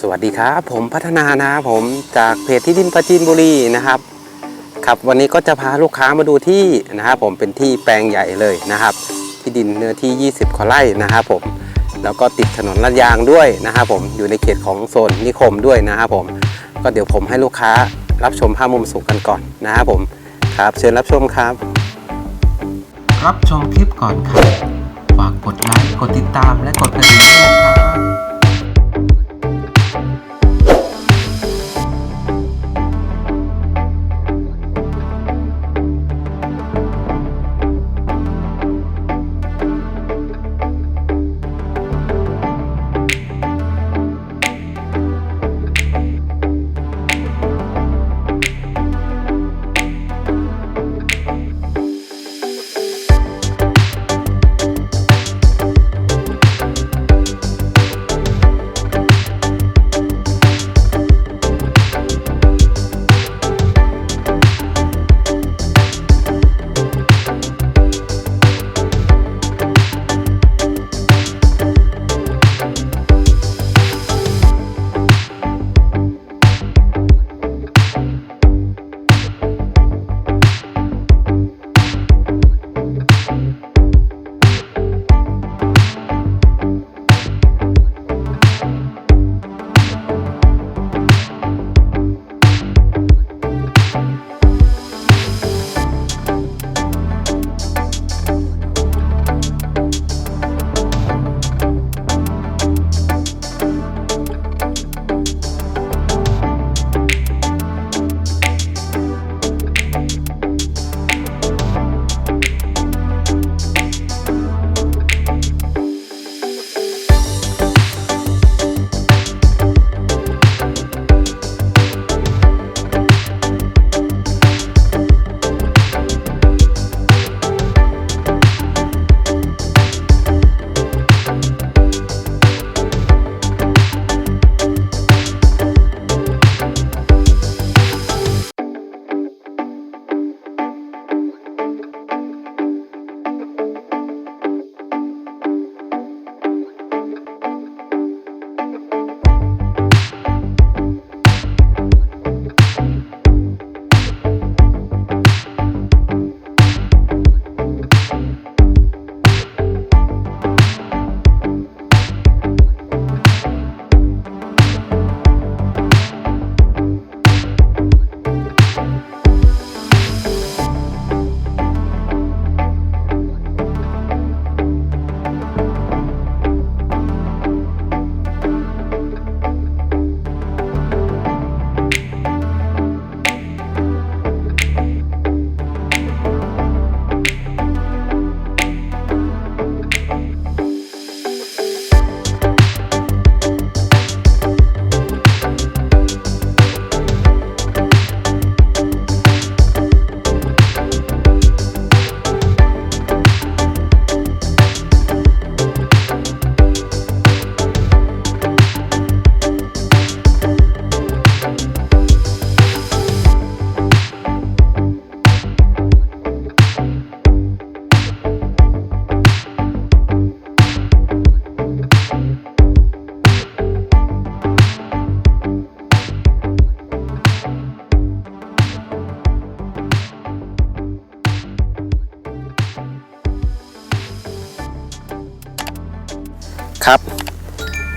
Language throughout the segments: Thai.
สวัสดีครับ ผมพัฒนานะครับผมจากเพจที่ดินประจีนบุรีนะครับ ครับวันนี้ก็จะพาลูกค้ามาดูที่นะครับผมเป็นที่แปลงใหญ่เลยนะครับ ที่ดินเนื้อที่ 20กว่าไร่นะครับผมแล้วก็ติดถนนลาดยางด้วยนะครับผมอยู่ในเขตของโซนนิคมด้วยนะครับผมก็เดี๋ยวผมให้ลูกค้ารับชมภาพมุมสูงกันก่อนนะครับผมครับ เชิญรับชมครับ รับชมคลิปก่อนครับฝากกดไลค์กดติดตามและกดกระดิ่งด้วยนะครับ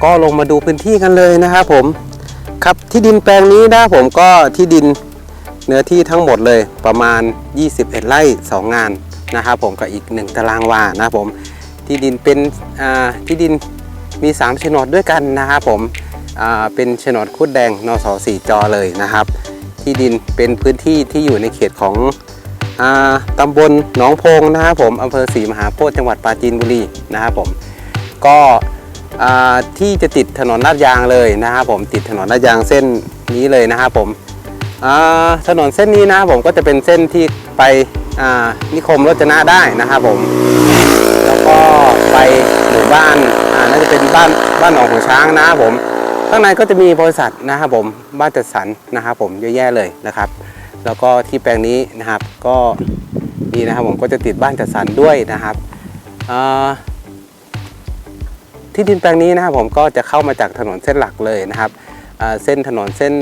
ก็ลงมาดูพื้นที่กันเลยนะครับผมครับที่ดินแปลงนี้นะผมก็ที่ดินเนื้อที่ทั้งหมดเลยประมาณ 21 ไร่ 2 งานนะครับผมกับอีก 1 ตารางวานะผมที่ดินเป็นที่ดินมี3โฉนดด้วยกันนะครับผมเป็นโฉนดคุดแดงนสสีจอเลยนะครับ ที่ดินเป็นพื้นที่ที่อยู่ในเขตของอตำบลหนองโพงนะครับผมอำเภอศรีมหาโพธิ์จังหวัดปราจีนบุรีนะครับผมก็ ที่จะติดถนนลาดยางเลยนะครับผมติดถนนลาดยางเส้นนี้เลยนะครับผมถนนเส้นนี้นะครับผมก็จะเป็นเส้นที่ไปนิคมรจนะได้นะครับผม แล้วก็ไปหมู่บ้านน่าจะเป็นบ้านบ้านหนองหัวช้างนะครับผม ข้างในก็จะมีบริษัทนะครับผมบ้านจัดสรรนะครับผมเยอะแยะเลยนะครับ แล้วก็ที่แปลงนี้นะครับก็นี่นะครับผมก็จะติดบ้านจัดสรรด้วยนะครับ ที่ดินแปลงนี้นะครับผมก็จะเข้ามาจากถนนเส้นหลักเลยนะครับเส้นถนนเส้น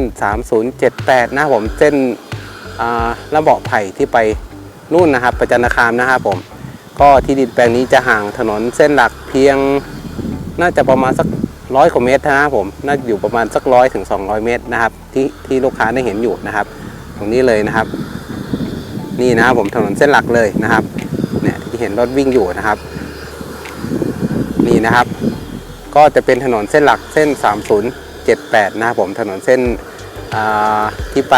3078 นะครับผมเส้นระเบาะไผ่ที่ไปนู่นนะครับประจันตคามนะครับผมก็ที่ดินแปลงนี้จะห่างถนนเส้นหลักเพียงน่าจะประมาณสักร้อยกว่าเมตรนะครับผมน่าจะอยู่ประมาณสักร้อยถึง200 เมตรนะครับที่ที่ลูกค้าได้เห็นอยู่นะครับ ตรงนี้เลยนะครับ นี่นะครับผมถนนเส้นหลักเลยนะครับเนี่ยที่เห็นรถวิ่งอยู่นะครับ นี่นะครับ ก็จะเป็นถนนเส้นหลักเส้น 3078 นะครับผมถนนเส้นที่ไป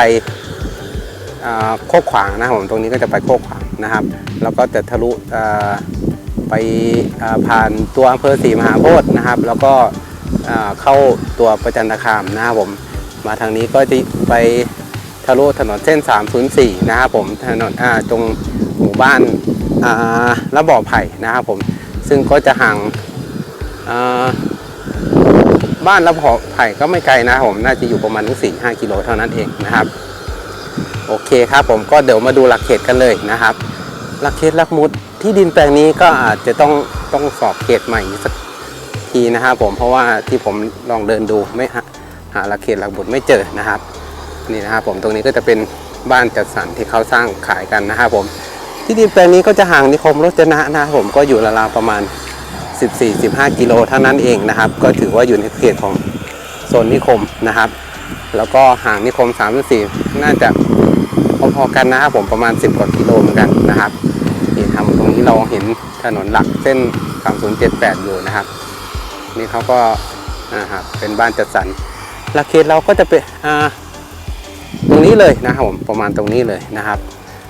โคกขวางนะครับผมตรงนี้ก็จะไปโคกขวางนะครับ แล้วก็จะทะลุไปผ่านตัวอำเภอศรีมหาโพธิ์นะครับ แล้วก็เข้าตัวประจันตคามนะครับผมมาทางนี้ก็จะไปทะลุถนนเส้น 304 นะครับผมถนนตรงหมู่บ้านาระบ่อไผ่นะครับผมซึ่งก็จะห่างา บ้านระบ่อไผ่ก็ไม่ไกลนะผมน่าจะอยู่ประมาณถึง4-5กิโลเท่านั้นเองนะครับ โอเคครับผมก็เดี๋ยวมาดูหลักเขตกันเลยนะครับ หลักเขตหลักมุดที่ดินแปลงนี้ก็อาจจะต้องต้องสอบเขตใหม่สักทีนะครับผมเพราะว่าที่ผมลองเดินดูไม่หาหาหลักเขตหลักบุตรไม่เจอนะครับนี่นะครับผมตรงนี้ก็จะเป็นบ้านจัดสรรที่เขาสร้างขายกันนะครับผมที่ดินแปลงนี้ก็จะห่างนิคมรจนะนะครับผมก็อยู่ราวๆประมาณ 14-15 กิโลเท่านั้นเองนะครับ ก็ถือว่าอยู่ในเขตของโซนนิคมนะครับ แล้วก็ห่างนิคม 3-4 น่าจะพอๆกันนะครับผมประมาณ 10 กว่ากิโลเหมือนกันนะครับนี่ทำตรงนี้เราเห็นถนนหลักเส้น 3078 อยู่นะครับ นี่เขาก็อ่าครับเป็นบ้านจัดสรรหลักเขตเราก็จะเป็นตรงนี้เลยนะครับผมประมาณตรงนี้เลยนะครับ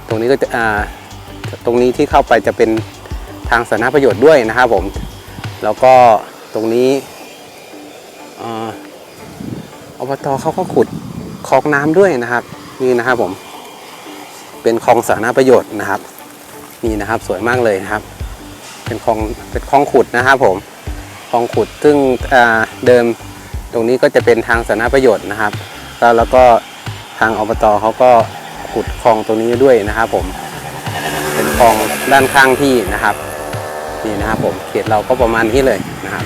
ตรงนี้ก็จะตรงนี้ที่เข้าไปจะเป็นทางสาธารณประโยชน์ด้วยนะครับผม แล้วก็ตรงนี้ออบตเขาก็ขุดคลองน้ำด้วยนะครับ นี่นะครับผม เป็นคลองสาธารณประโยชน์นะครับ นี่นะครับสวยมากเลยนะครับ เป็นคลองเป็นคลองขุดนะครับผมคลองขุดซึ่งเดิมตรงนี้ก็จะเป็นทางสาธารณประโยชน์นะครับ แล้วแล้วก็ทางอบตเขาก็ขุดคลองตรงนี้ด้วยนะครับผม เป็นคลองด้านข้างที่นะครับ นี่นะครับผมเขตเราก็ประมาณนี้เลยนะครับ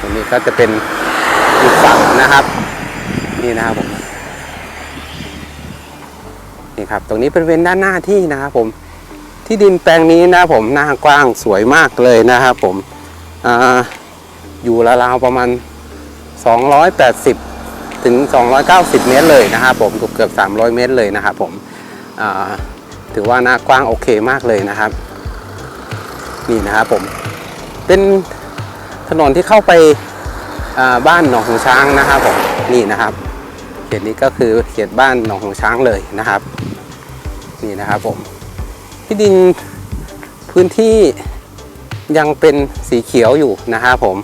ตรงนี้ก็จะเป็นอีกฝั่งนะครับ นี่นะครับผมนี่ครับตรงนี้เป็นเวณด้านหน้าที่นะครับผมที่ดินแปลงนี้นะผมหน้ากว้างสวยมากเลยนะครับผมออยู่ราวๆประมาณ 280 ถึง 290 เมตรเลยนะครับผมเกือบเกือบ 300 เมตรเลยนะครับผมถือว่าหน้ากว้างโอเคมากเลยนะครับ นี่นะครับผม เป็นถนนที่เข้าไปบ้านหนองหูช้างนะครับผมนี่นะครับ เขตนี้ก็คือเขตบ้านหนองหูช้างเลยนะครับ นี่นะครับผมที่ดินพื้นที่ยังเป็นสีเขียวอยู่นะครับผม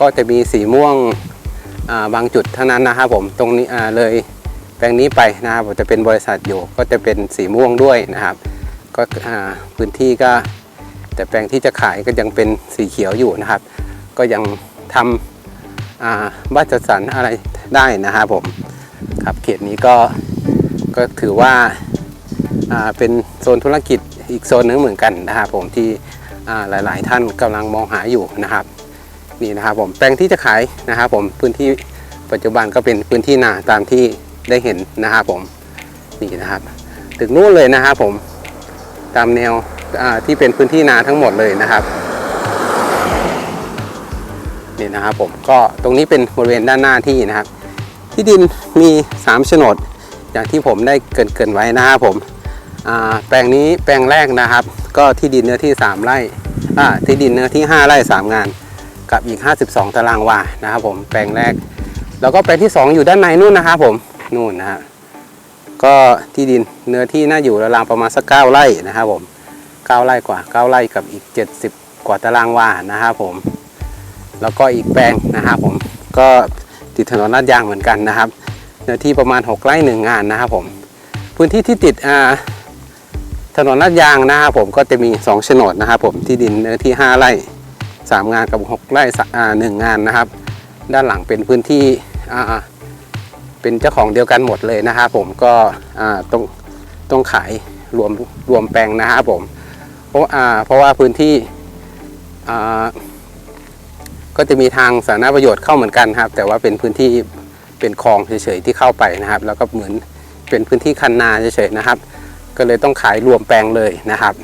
ก็จะมีสีม่วงาบางจุดเท่านั้นนะครับผมตรงนี้เลยแปลงนี้ไปนะครับจะเป็นบริษัทอยู่ก็จะเป็นสีม่วงด้วยนะครับ ก็พื้นที่ก็ แต่แปลงที่จะขายก็ยังเป็นสีเขียวอยู่นะครับ ก็ยังทำบ้านจัดสรรอะไรได้นะครับผมครับเขตนี้ก็ก็ถือว่าาเป็นโซนธุรกิจอีกโซนหนึงเหมือนกันนะครับผมที่หลาย ๆ ท่านกำลังมองหาอยู่นะครับนี่นะครับผมแปลงที่จะขายนะครับผมพื้นที่ปัจจุบันก็เป็นพื้นที่นาตามที่ได้เห็นนะครับผมนี่นะครับ ถึงนู้นเลยนะครับผมตามแนว ที่เป็นพื้นที่นาทั้งหมดเลยนะครับนี่นะครับผมก็ตรงนี้เป็นบริเวณด้านหน้าที่นะครับ ที่ดินมี3โฉนดอย่างที่ผมได้เกินเกินไว้นะครับผมแปลงนี้แปลงแรกนะครับ ก็ที่ดินเนื้อที่ 3 ไร่ที่ดินเนื้อที่ 5 ไร่ 3 งาน กับอีก 52 ตารางวานะครับผมแปลงแรก แล้วก็แปลงที่ 2 อยู่ด้านในนู่นนะครับผมนู่นนะฮะก็ที่ดินเนื้อที่น่าอยู่ราวๆประมาณสัก9ไร่นะครับผม 9ไร่กว่า 9 ไร่กับอีก 70 กว่าตารางวานะครับผม แล้วก็อีกแปลงนะครับผมก็ติดถนนลาดยางเหมือนกันนะครับเนื้อที่ประมาณ 6 ไร่หนึ่งงานนะครับผม พื้นที่ที่ติดถนนลาดยางนะครับผมก็จะมี2โฉนดนะครับผมที่ดินเนื้อที่ 5 ไร่ 3 งานกับ 6 ไร่หนึ่งงานนะครับ ด้านหลังเป็นพื้นที่เป็นเจ้าของเดียวกันหมดเลยนะครับผมก็ต้องต้องขายรวมรวมแปลงนะครับผม ราะอ่าเพราะว่าพื้นที่อ่าก็จะมีทางสาธารณประโยชน์เข้าเหมือนกันครับ แต่ว่าเป็นพื้นที่เป็นคลองเฉยๆที่เข้าไปนะครับ แล้วก็เหมือนเป็นพื้นที่คันนาเฉยๆนะครับ ก็เลยต้องขายรวมแปลงเลยนะครับ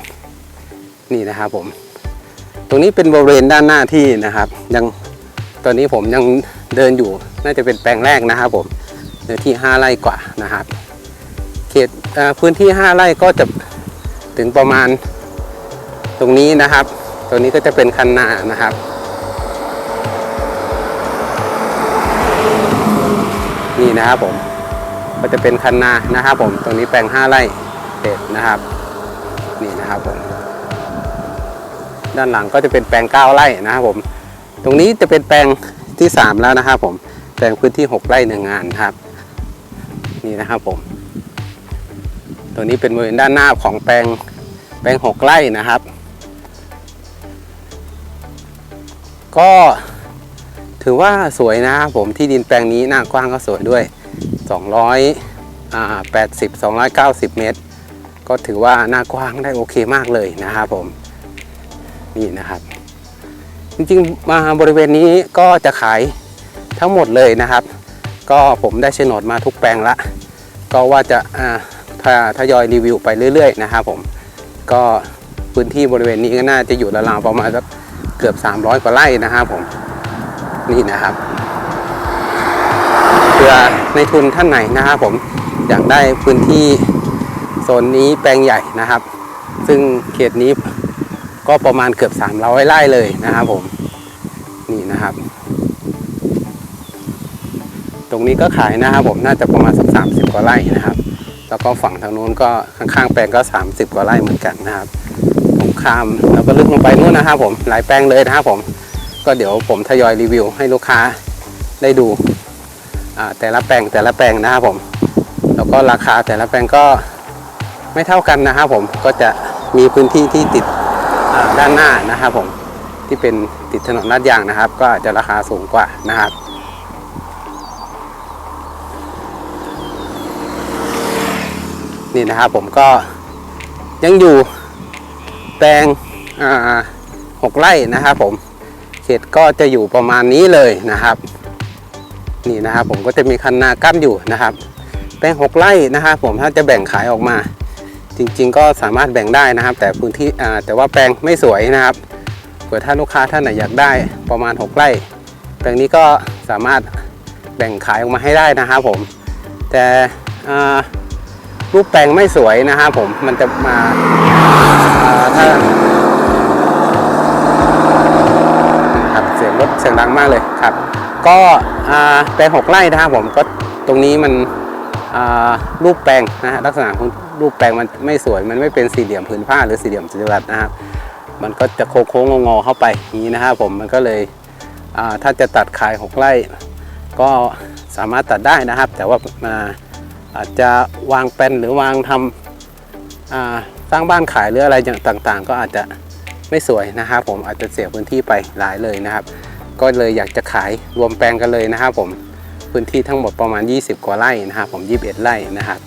นี่นะครับผม ตรงนี้เป็นบริเวณด้านหน้าที่นะครับ ยังตอนนี้ผมยังเดินอยู่น่าจะเป็นแปลงแรกนะครับผมเนื้อที่ 5 ไร่กว่านะครับ เขตพื้นที่ 5 ไร่ก็จะถึงประมาณ ตรงนี้นะครับตรงนี้ก็จะเป็นคันนานะครับนี่นะครับผมก็จะเป็นคันนานะครับผมตรงนี้แปลง 5 ไร่เศษนะครับ นี่นะครับผมด้านหลังก็จะเป็นแปลง 9 ไร่นะครับผม ตรงนี้จะเป็นแปลงที่ 3 แล้วนะครับผมแปลงพื้นที่ 6 ไร่หนึ่งงานครับ นี่นะครับผมตรงนี้เป็นบริเวณด้านหน้าของแปลงแปลง 6 ไร่นะครับ ก็ถือว่าสวยนะครับผมที่ดินแปลงนี้หน้ากว้างก็สวยด้วย 280 290 เมตร ก็ถือว่าหน้ากว้างได้โอเคมากเลยนะครับผม นี่นะครับ จริงๆมาบริเวณนี้ก็จะขายทั้งหมดเลยนะครับ ก็ผมได้โฉนดมาทุกแปลงละ ก็ว่าจะอ่าทยอยรีวิวไปเรื่อย ๆ นะครับผม ก็พื้นที่บริเวณนี้ก็น่าจะอยู่ราวๆประมาณสัก เกือบ 300 กว่าไร่นะครับผมนี่นะครับเพื่อในทุนท่านไหนนะครับผมอยากได้พื้นที่โซนนี้แปลงใหญ่นะครับ ซึ่งเขตนี้ก็ประมาณเกือบ 300 ไร่เลยนะครับผมนี่นะครับ ตรงนี้ก็ขายนะครับผมน่าจะประมาณสัก30กว่าไร่นะครับ แล้วก็ฝั่งทางนู้นก็ข้างๆแปลงก็ 30 กว่าไร่เหมือนกันนะครับ ตรงข้ามแล้วก็ลึกลงไปนู้นนะครับผมหลายแปลงเลยนะครับผม ก็เดี๋ยวผมทยอยรีวิวให้ลูกค้าได้ดูแต่ละแปลงแต่ละแปลงนะครับผม แล้วก็ราคาแต่ละแปลงก็ไม่เท่ากันนะครับผมก็จะมีพื้นที่ที่ติดด้านหน้านะครับผมที่เป็นติดถนนลาดยางนะครับ ก็จะราคาสูงกว่านะครับนี่นะครับผมก็ยังอยู่ แปลงหกไร่นะครับผมเขตก็จะอยู่ประมาณนี้เลยนะครับ นี่นะครับผมก็จะมีคันนากั้นอยู่นะครับแปลงหกไร่นะครับผมถ้าจะแบ่งขายออกมา จริงๆ ก็สามารถแบ่งได้นะครับ แต่พื้นที่แต่ว่าแปลงไม่สวยนะครับเผื่อถ้าลูกค้าท่านไหนอยากได้ประมาณ 6 ไร่ แปลงนี้ก็สามารถแบ่งขายออกมาให้ได้นะครับผมแต่รูปแปลงไม่สวยนะครับผมมันจะมา ถ้าครับเสียงรถเสียงดังมากเลยครับ ก็แปลงหกไร่นะครับผมก็ตรงนี้มันรูปแปลงนะฮะลักษณะของรูปแปลงมันไม่สวยมันไม่เป็นสี่เหลี่ยมผืนผ้าหรือสี่เหลี่ยมจัตุรัสนะครับ มันก็จะโค้งงอเข้าไปอย่างนี้นะครับผมมันก็เลยถ้าจะตัดขายหกไร่ก็สามารถตัดได้นะครับ แต่ว่าอาจจะวางแปลนหรือวางทำ สร้างบ้านขายหรืออะไรอย่างต่างๆ ก็อาจจะไม่สวยนะครับผมอาจจะเสียพื้นที่ไปหลายเลยนะครับ ก็เลยอยากจะขายรวมแปลงกันเลยนะครับผมพื้นที่ทั้งหมดประมาณ 20 กว่าไร่นะครับผม 21 ไร่นะครับ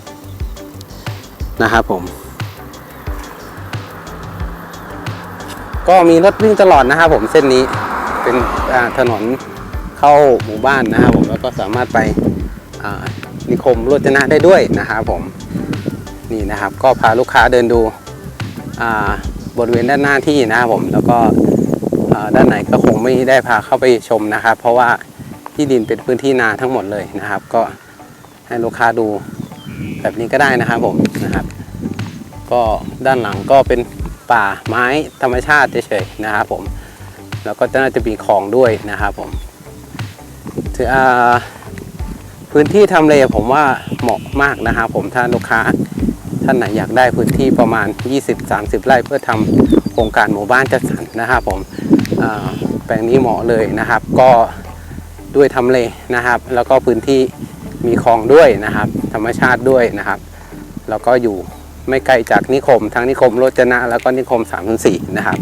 นะครับผม ก็มีรถวิ่งตลอดนะครับผมเส้นนี้เป็นถนนเข้าหมู่บ้านนะครับผมแล้วก็สามารถไปนิคมโรจนะได้ด้วยนะครับผม นี่นะครับ ก็พาลูกค้าเดินดูบริเวณด้านหน้าที่นะครับผม แล้วก็ด้านไหนก็คงไม่ได้พาเข้าไปชมนะครับ เพราะว่าที่ดินเป็นพื้นที่นาทั้งหมดเลยนะครับ ก็ให้ลูกค้าดูแบบนี้ก็ได้นะครับผมนะครับ ก็ด้านหลังก็เป็นป่าไม้ธรรมชาติเฉยๆนะครับผม แล้วก็น่าจะมีคลองด้วยนะครับผมถืออาพื้นที่ทำเลผมว่าเหมาะมากนะครับผมถ้าลูกค้า ท่านไหนอยากได้พื้นที่ประมาณ 20-30 ไร่เพื่อทำโครงการหมู่บ้านจัดสรรนะครับผมแปลงนี้เหมาะเลยนะครับ ก็ด้วยทำเลนะครับ แล้วก็พื้นที่มีคลองด้วยนะครับ ธรรมชาติด้วยนะครับ แล้วก็อยู่ไม่ไกลจากนิคมทั้งนิคมโรจนะ แล้วก็นิคม304นะครับ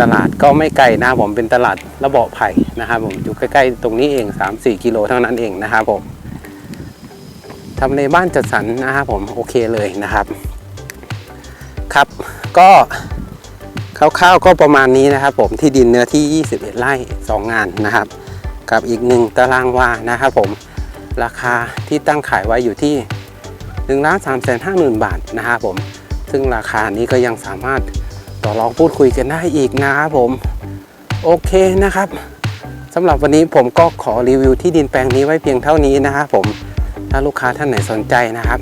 ตลาดก็ไม่ไกลนะครับผมเป็นตลาดระเบาะไผ่นะครับผมอยู่ใกล้ๆตรงนี้เอง 3-4 กิโลเท่านั้นเองนะครับผม ทำเลบ้านจัดสรรนะครับผมโอเคเลยนะครับ ครับก็คร่าวๆก็ประมาณนี้นะครับ ผมที่ดินเนื้อที่ 21 ไร่ 2 งานนะครับ กับอีกหนึ่งตารางวานะครับผมราคาที่ตั้งขายไว้อยู่ที่1,350,000 บาทนะครับผม ซึ่งราคานี้ก็ยังสามารถต่อรองพูดคุยกันได้อีกนะครับผม โอเคนะครับสำหรับวันนี้ผมก็ขอรีวิวที่ดินแปลงนี้ไว้เพียงเท่านี้นะครับผม ถ้าลูกค้าท่านไหนสนใจนะครับ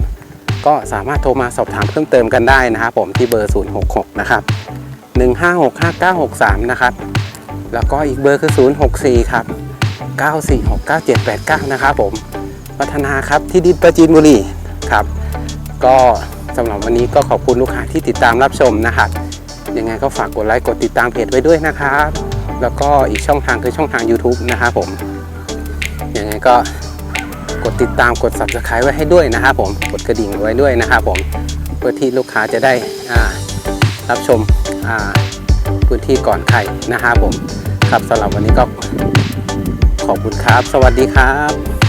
ก็สามารถโทรมาสอบถามเพิ่มเติมกันได้นะครับผมที่เบอร์ 066 นะครับ 1565963 นะครับ แล้วก็อีกเบอร์คือ 064 ครับ 9469789 นะครับผมพัฒนาครับที่ดินประจีนบุรีครับ ก็สำหรับวันนี้ก็ขอบคุณลูกค้าที่ติดตามรับชมนะครับยังไงก็ฝากกดไลค์กดติดตามเพจไว้ด้วยนะครับ แล้วก็อีกช่องทางคือช่องทาง YouTube นะครับผมยังไงก็ กดติดตามกด subscribe ไว้ให้ด้วยนะครับผมกดกระดิ่งไว้ด้วยนะครับผมเพื่อที่ลูกค้าจะได้รับชมพื้นที่ก่อนใครนะครับผมครับสำหรับวันนี้ก็ขอบคุณครับ สวัสดีครับ